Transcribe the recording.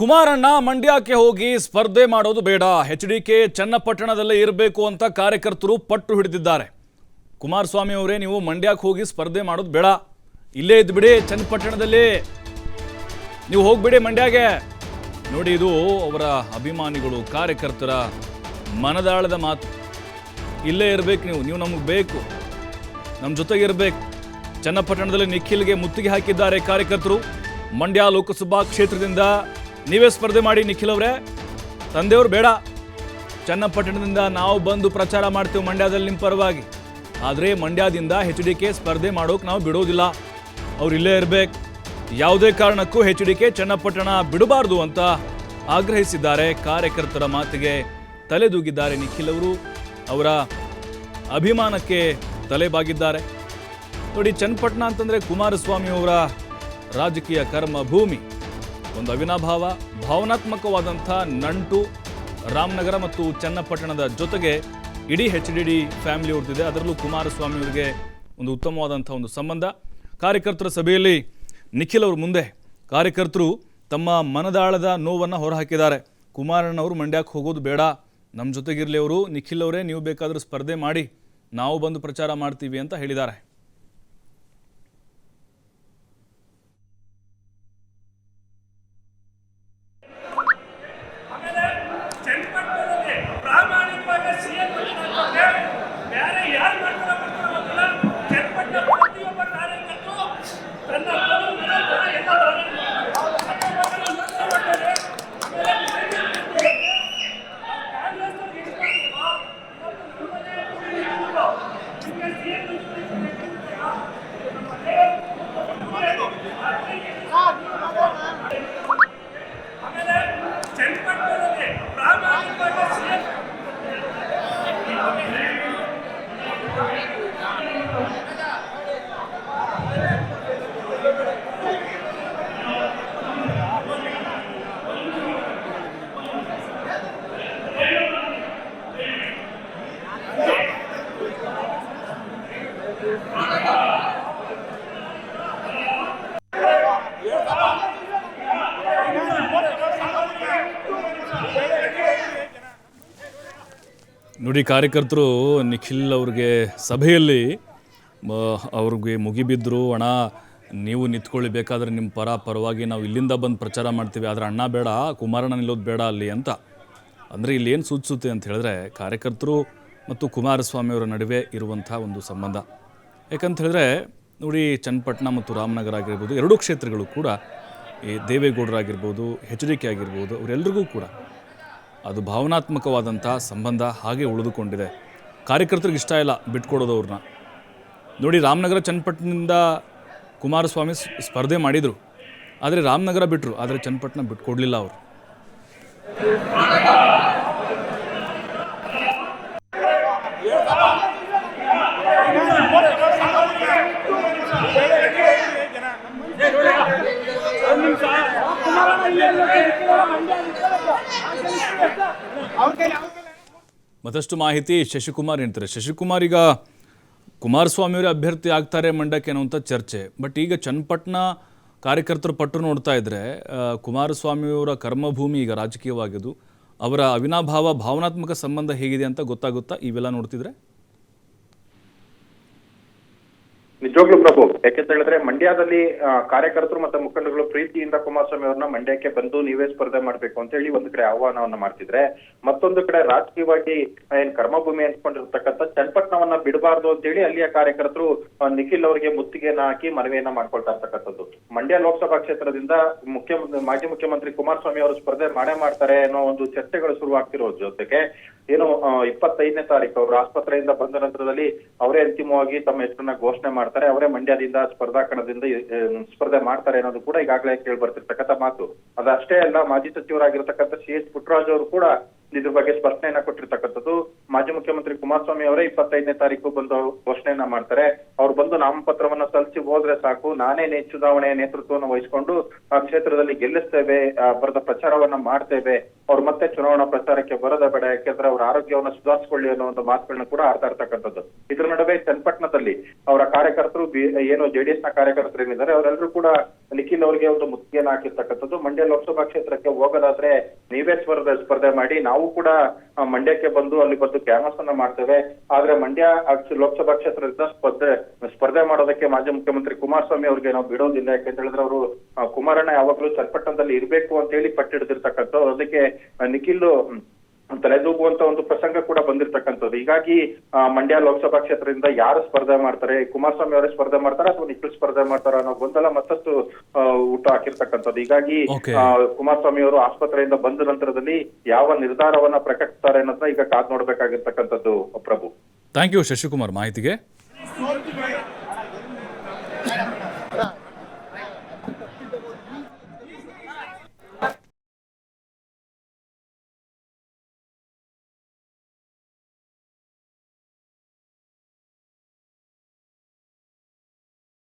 ಕುಮಾರಣ್ಣ ಮಂಡ್ಯಕ್ಕೆ ಹೋಗಿ ಸ್ಪರ್ಧೆ ಮಾಡೋದು ಬೇಡ. ಎಚ್ ಡಿ ಕೆ ಚನ್ನಪಟ್ಟಣದಲ್ಲೇ ಇರಬೇಕು ಅಂತ ಕಾರ್ಯಕರ್ತರು ಪಟ್ಟು ಹಿಡಿದಿದ್ದಾರೆ. ಕುಮಾರಸ್ವಾಮಿ ಅವರೇ, ನೀವು ಮಂಡ್ಯಕ್ಕೆ ಹೋಗಿ ಸ್ಪರ್ಧೆ ಮಾಡೋದು ಬೇಡ. ಇಲ್ಲೇ ಇದ್ಬಿಡಿ ಚನ್ನಪಟ್ಟಣದಲ್ಲಿ. ನೀವು ಹೋಗ್ಬಿಡಿ ಮಂಡ್ಯಗೆ. ನೋಡಿ, ಇದು ಅವರ ಅಭಿಮಾನಿಗಳು, ಕಾರ್ಯಕರ್ತರ ಮನದಾಳದ ಮಾತು. ಇಲ್ಲೇ ಇರಬೇಕು ನೀವು ನೀವು ನಮಗೆ ಬೇಕು. ನಮ್ಮ ಜೊತೆಗೆ ಇರಬೇಕು. ಚನ್ನಪಟ್ಟಣದಲ್ಲಿ ನಿಖಿಲ್ಗೆ ಮುತ್ತಿಗೆ ಹಾಕಿದ್ದಾರೆ ಕಾರ್ಯಕರ್ತರು. ಮಂಡ್ಯ ಲೋಕಸಭಾ ಕ್ಷೇತ್ರದಿಂದ ನೀವೇ ಸ್ಪರ್ಧೆ ಮಾಡಿ ನಿಖಿಲ್ ಅವರೇ. ತಂದೆಯವರು ಬೇಡ. ಚನ್ನಪಟ್ಟಣದಿಂದ ನಾವು ಬಂದು ಪ್ರಚಾರ ಮಾಡ್ತೇವೆ ಮಂಡ್ಯದಲ್ಲಿ ನಿಮ್ಮ ಪರವಾಗಿ. ಆದರೆ ಮಂಡ್ಯದಿಂದ ಹೆಚ್ ಡಿ ಕೆ ಸ್ಪರ್ಧೆ ಮಾಡೋಕೆ ನಾವು ಬಿಡೋದಿಲ್ಲ. ಅವ್ರು ಇಲ್ಲೇ ಇರಬೇಕು. ಯಾವುದೇ ಕಾರಣಕ್ಕೂ ಹೆಚ್ ಡಿ ಕೆ ಚನ್ನಪಟ್ಟಣ ಬಿಡಬಾರ್ದು ಅಂತ ಆಗ್ರಹಿಸಿದ್ದಾರೆ ಕಾರ್ಯಕರ್ತರ ಮಾತಿಗೆ ತಲೆದೂಗಿದ್ದಾರೆ ನಿಖಿಲ್ ಅವರು. ಅವರ ಅಭಿಮಾನಕ್ಕೆ ತಲೆಬಾಗಿದ್ದಾರೆ. ನೋಡಿ, ಚನ್ನಪಟ್ಟಣ ಅಂತಂದರೆ ಕುಮಾರಸ್ವಾಮಿ ಅವರ ರಾಜಕೀಯ ಕರ್ಮ ಭೂಮಿ ಒಂದು ಅವಿನಾಭಾವ, ಭಾವನಾತ್ಮಕವಾದಂಥ ನಂಟು, ರಾಮನಗರ ಮತ್ತು ಚನ್ನಪಟ್ಟಣದ ಜೊತೆಗೆ ಇಡೀ ಹೆಚ್ ಡಿ ಡಿ ಫ್ಯಾಮಿಲಿ ಅವ್ರದ್ದಿದೆ. ಅದರಲ್ಲೂ ಕುಮಾರಸ್ವಾಮಿ ಅವರಿಗೆ ಒಂದು ಉತ್ತಮವಾದಂಥ ಒಂದು ಸಂಬಂಧ. ಕಾರ್ಯಕರ್ತರ ಸಭೆಯಲ್ಲಿ ನಿಖಿಲ್ ಅವರು ಮುಂದೆ ಕಾರ್ಯಕರ್ತರು ತಮ್ಮ ಮನದಾಳದ ನೋವನ್ನು ಹೊರಹಾಕಿದ್ದಾರೆ. ಕುಮಾರಣ್ಣವರು ಮಂಡ್ಯಕ್ಕೆ ಹೋಗೋದು ಬೇಡ. ನಮ್ಮ ಜೊತೆಗಿರಲಿ ಅವರು, ನಿಖಿಲ್ ಅವರೇ, ನೀವು ಬೇಕಾದರೂ ಸ್ಪರ್ಧೆ ಮಾಡಿ, ನಾವು ಬಂದು ಪ್ರಚಾರ ಮಾಡ್ತೀವಿ ಅಂತ ಹೇಳಿದ್ದಾರೆ. ನೋಡಿ ಕಾರ್ಯಕರ್ತರು ನಿಖಿಲ್ ಅವ್ರಿಗೆ ಸಭೆಯಲ್ಲಿ ಅವ್ರಿಗೆ ಮುಗಿಬಿದ್ದರು ಅಣ್ಣ, ನೀವು ನಿಂತ್ಕೊಳ್ಳಿ ಬೇಕಾದ್ರೆ ನಿಮ್ಮ ಪರ ಪರವಾಗಿ ನಾವು ಇಲ್ಲಿಂದ ಬಂದು ಪ್ರಚಾರ ಮಾಡ್ತೀವಿ, ಆದರೆ ಅಣ್ಣ ಬೇಡ, ಕುಮಾರಣ್ಣ ನಿಲ್ಲೋದು ಬೇಡ ಅಲ್ಲಿ ಅಂತ. ಅಂದರೆ ಇಲ್ಲಿ ಏನು ಸೂಚಿಸುತ್ತೆ ಅಂತ ಹೇಳಿದ್ರೆ, ಕಾರ್ಯಕರ್ತರು ಮತ್ತು ಕುಮಾರಸ್ವಾಮಿ ಅವರ ನಡುವೆ ಇರುವಂಥ ಒಂದು ಸಂಬಂಧ. ಯಾಕಂತ ಹೇಳಿದ್ರೆ, ನೋಡಿ ಚನ್ನಪಟ್ಟಣ ಮತ್ತು ರಾಮನಗರ ಆಗಿರ್ಬೋದು, ಎರಡೂ ಕ್ಷೇತ್ರಗಳು ಕೂಡ ಈ ದೇವೇಗೌಡರಾಗಿರ್ಬೋದು ಎಚ್ ಡಿ ಕೆ ಆಗಿರ್ಬೋದು ಅವರೆಲ್ಲರಿಗೂ ಕೂಡ ಅದು ಭಾವನಾತ್ಮಕವಾದಂತಹ ಸಂಬಂಧ ಹಾಗೆ ಉಳಿದುಕೊಂಡಿದೆ. ಕಾರ್ಯಕರ್ತರಿಗೆ ಇಷ್ಟ ಇಲ್ಲ ಬಿಟ್ಕೊಡೋದು ಅವ್ರನ್ನ ನೋಡಿ, ರಾಮನಗರ ಚನ್ನಪಟ್ಟಣದಿಂದ ಕುಮಾರಸ್ವಾಮಿ ಸ್ಪರ್ಧೆ ಮಾಡಿದರು. ಆದರೆ ರಾಮನಗರ ಬಿಟ್ಟರು ಆದರೆ ಚನ್ನಪಟ್ಟಣ ಬಿಟ್ಕೊಡಲಿಲ್ಲ ಅವರು. ಮತ್ತಷ್ಟು ಮಾಹಿತಿ ಶಶಿಕುಮಾರ್ ಹೇಳ್ತಾರೆ. ಶಶಿಕುಮಾರ್ ಈಗ ಕುಮಾರಸ್ವಾಮಿ ಅವರೇ ಅಭ್ಯರ್ಥಿ ಆಗ್ತಾರೆ ಮಂಡ್ಯಕ್ಕೆ ಅನ್ನುವಂಥ ಚರ್ಚೆ. ಬಟ್ ಈಗ ಚನ್ನಪಟ್ಟಣ ಕಾರ್ಯಕರ್ತರು ಪಟ್ಟು ನೋಡ್ತಾ ಇದ್ದರೆ ಕುಮಾರಸ್ವಾಮಿಯವರ ಕರ್ಮಭೂಮಿ ಈಗ ರಾಜಕೀಯವಾಗಿದ್ದು, ಅವರ ಅವಿನಾಭಾವ ಭಾವನಾತ್ಮಕ ಸಂಬಂಧ ಹೇಗಿದೆ ಅಂತ ಗೊತ್ತಾಗುತ್ತಾ ಇವೆಲ್ಲ ನೋಡ್ತಿದ್ರೆ? ನಿಜವಾಗ್ಲೂ ಪ್ರಭು ಯಾಕೆಂತ ಹೇಳಿದ್ರೆ ಮಂಡ್ಯದಲ್ಲಿ ಕಾರ್ಯಕರ್ತರು ಮತ್ತೆ ಮುಖಂಡಗಳು ಪ್ರೀತಿಯಿಂದ ಕುಮಾರಸ್ವಾಮಿ ಅವ್ರನ್ನ ಮಂಡ್ಯಕ್ಕೆ ಬಂದು ನೀವೇ ಸ್ಪರ್ಧೆ ಮಾಡ್ಬೇಕು ಅಂತ ಹೇಳಿ ಒಂದು ಕಡೆ ಆಹ್ವಾನವನ್ನ ಮಾಡ್ತಿದ್ರೆ, ಮತ್ತೊಂದು ಕಡೆ ರಾಜಕೀಯವಾಗಿ ಏನ್ ಕರ್ಮಭೂಮಿ ಅನ್ಸ್ಕೊಂಡಿರ್ತಕ್ಕಂಥ ಚನ್ನಪಟ್ಟಣವನ್ನ ಬಿಡಬಾರ್ದು ಅಂತ ಹೇಳಿ ಅಲ್ಲಿಯ ಕಾರ್ಯಕರ್ತರು ನಿಖಿಲ್ ಅವರಿಗೆ ಮುತ್ತಿಗೆಯನ್ನ ಹಾಕಿ ಮನವಿಯನ್ನ ಮಾಡ್ಕೊಳ್ತಾ ಇರ್ತಕ್ಕಂಥದ್ದು. ಮಂಡ್ಯ ಲೋಕಸಭಾ ಕ್ಷೇತ್ರದಿಂದ ಮುಖ್ಯಮಂತ್ರಿ ಮಾಜಿ ಮುಖ್ಯಮಂತ್ರಿ ಕುಮಾರಸ್ವಾಮಿ ಅವರು ಸ್ಪರ್ಧೆ ಮಾಡೇ ಮಾಡ್ತಾರೆ ಅನ್ನೋ ಒಂದು ಚರ್ಚೆಗಳು ಶುರುವಾಗ್ತಿರೋ ಜೊತೆಗೆ ಏನು ಇಪ್ಪತ್ತೈದನೇ ತಾರೀಕು ಅವರು ಆಸ್ಪತ್ರೆಯಿಂದ ಬಂದ ನಂತರದಲ್ಲಿ ಅವರೇ ಅಂತಿಮವಾಗಿ ತಮ್ಮ ಹೆಸರನ್ನ ಘೋಷಣೆ ಮಾಡ್ತಾರೆ. ಅವರೇ ಮಂಡ್ಯದಿಂದ ಸ್ಪರ್ಧಾ ಕಣದಿಂದ ಸ್ಪರ್ಧೆ ಮಾಡ್ತಾರೆ ಅನ್ನೋದು ಕೂಡ ಈಗಾಗಲೇ ಕೇಳಿ ಬರ್ತಿರ್ತಕ್ಕಂಥ ಮಾತು. ಅದಷ್ಟೇ ಅಲ್ಲ, ಮಾಜಿ ಸಚಿವರಾಗಿರ್ತಕ್ಕಂಥ ಸಿ ಎಸ್ ಪುಟ್ಟರಾಜ್ ಅವರು ಕೂಡ ಇದ್ರ ಬಗ್ಗೆ ಸ್ಪಷ್ಟನೆಯನ್ನ ಕೊಟ್ಟಿರ್ತಕ್ಕಂಥದ್ದು. ಮಾಜಿ ಮುಖ್ಯಮಂತ್ರಿ ಕುಮಾರಸ್ವಾಮಿ ಅವರೇ ಇಪ್ಪತ್ತೈದನೇ ತಾರೀಕು ಬಂದು ಘೋಷಣೆಯನ್ನ ಮಾಡ್ತಾರೆ. ಅವ್ರು ಬಂದು ನಾಮಪತ್ರವನ್ನ ಸಲ್ಲಿಸಿ ಹೋದ್ರೆ ಸಾಕು. ನಾನೇ ಚುನಾವಣೆಯ ನೇತೃತ್ವವನ್ನು ವಹಿಸಿಕೊಂಡು ಆ ಕ್ಷೇತ್ರದಲ್ಲಿ ಗೆಲ್ಲಿಸ್ತೇವೆ ಬರದ ಪ್ರಚಾರವನ್ನ ಮಾಡ್ತೇವೆ, ಅವ್ರು ಮತ್ತೆ ಚುನಾವಣಾ ಪ್ರಚಾರಕ್ಕೆ ಬರದ ಬೇಡ, ಯಾಕೆಂದ್ರೆ ಅವ್ರ ಆರೋಗ್ಯವನ್ನ ಸುಧಾರಿಸಿಕೊಳ್ಳಿ ಅನ್ನೋ ಒಂದು ಮಾತುಗಳನ್ನ ಕೂಡ ಆಡ್ತಾ ಇರ್ತಕ್ಕಂಥದ್ದು. ಇದ್ರ ನಡುವೆ ಚನ್ನಪಟ್ಟಣದಲ್ಲಿ ಅವರ ಕಾರ್ಯಕರ್ತರು ಏನು ಜೆಡಿಎಸ್ನ ಕಾರ್ಯಕರ್ತರು ಏನಿದ್ದಾರೆ, ಅವರೆಲ್ಲರೂ ಕೂಡ ನಿಖಿಲ್ ಅವರಿಗೆ ಒಂದು ಮುತ್ತಿಗೆಯನ್ನು ಹಾಕಿರ್ತಕ್ಕಂಥದ್ದು. ಮಂಡ್ಯ ಲೋಕಸಭಾ ಕ್ಷೇತ್ರಕ್ಕೆ ಹೋಗೋದಾದ್ರೆ ನೀವೇ ಸ್ಪರ್ಧೆ ಸ್ಪರ್ಧೆ ಮಾಡಿ, ನಾವು ಕೂಡ ಮಂಡ್ಯಕ್ಕೆ ಬಂದು ಅಲ್ಲಿ ಬಂದು ಕ್ಯಾನ್ವಸ್ ಅನ್ನ ಮಾಡ್ತೇವೆ. ಆದ್ರೆ ಮಂಡ್ಯ ಲೋಕಸಭಾ ಕ್ಷೇತ್ರದಿಂದ ಸ್ಪರ್ಧೆ ಸ್ಪರ್ಧೆ ಮಾಡೋದಕ್ಕೆ ಮಾಜಿ ಮುಖ್ಯಮಂತ್ರಿ ಕುಮಾರಸ್ವಾಮಿ ಅವ್ರಿಗೆ ನಾವು ಬಿಡೋದಿಲ್ಲ. ಯಾಕೆಂತ ಹೇಳಿದ್ರೆ ಅವರು ಕುಮಾರಣ್ಣ ಯಾವಾಗ್ಲೂ ಚರ್ಪಟ್ಟಣದಲ್ಲಿ ಇರ್ಬೇಕು ಅಂತ ಹೇಳಿ ಪಟ್ಟಿಡ್ದಿರ್ತಕ್ಕಂಥ ಅದಕ್ಕೆ ನಿಖಿಲ್ ತಲೆದೂಗುವಂತ ಒಂದು ಪ್ರಸಂಗ ಕೂಡ ಬಂದಿರ್ತಕ್ಕಂಥದ್ದು. ಹೀಗಾಗಿ ಮಂಡ್ಯ ಲೋಕಸಭಾ ಕ್ಷೇತ್ರದಿಂದ ಯಾರು ಸ್ಪರ್ಧೆ ಮಾಡ್ತಾರೆ ಕುಮಾರಸ್ವಾಮಿ ಅವರೇ ಸ್ಪರ್ಧೆ ಮಾಡ್ತಾರೆ ಅಥವಾ ನಿಖಿಲ್ ಸ್ಪರ್ಧೆ ಮಾಡ್ತಾರ ಅನ್ನೋ ಗೊಂದಲ ಮತ್ತಷ್ಟು ಊಟ ಹಾಕಿರ್ತಕ್ಕಂಥದ್ದು. ಹೀಗಾಗಿ ಕುಮಾರಸ್ವಾಮಿ ಅವರು ಆಸ್ಪತ್ರೆಯಿಂದ ಬಂದ ನಂತರದಲ್ಲಿ ಯಾವ ನಿರ್ಧಾರವನ್ನ ಪ್ರಕಟಿಸ್ತಾರೆ ಅನ್ನೋದನ್ನ ಈಗ ಕಾದ್ ನೋಡ್ಬೇಕಾಗಿರ್ತಕ್ಕಂಥದ್ದು ಪ್ರಭು. ಥ್ಯಾಂಕ್ ಯು ಶಶಿಕುಮಾರ್ ಮಾಹಿತಿಗೆ.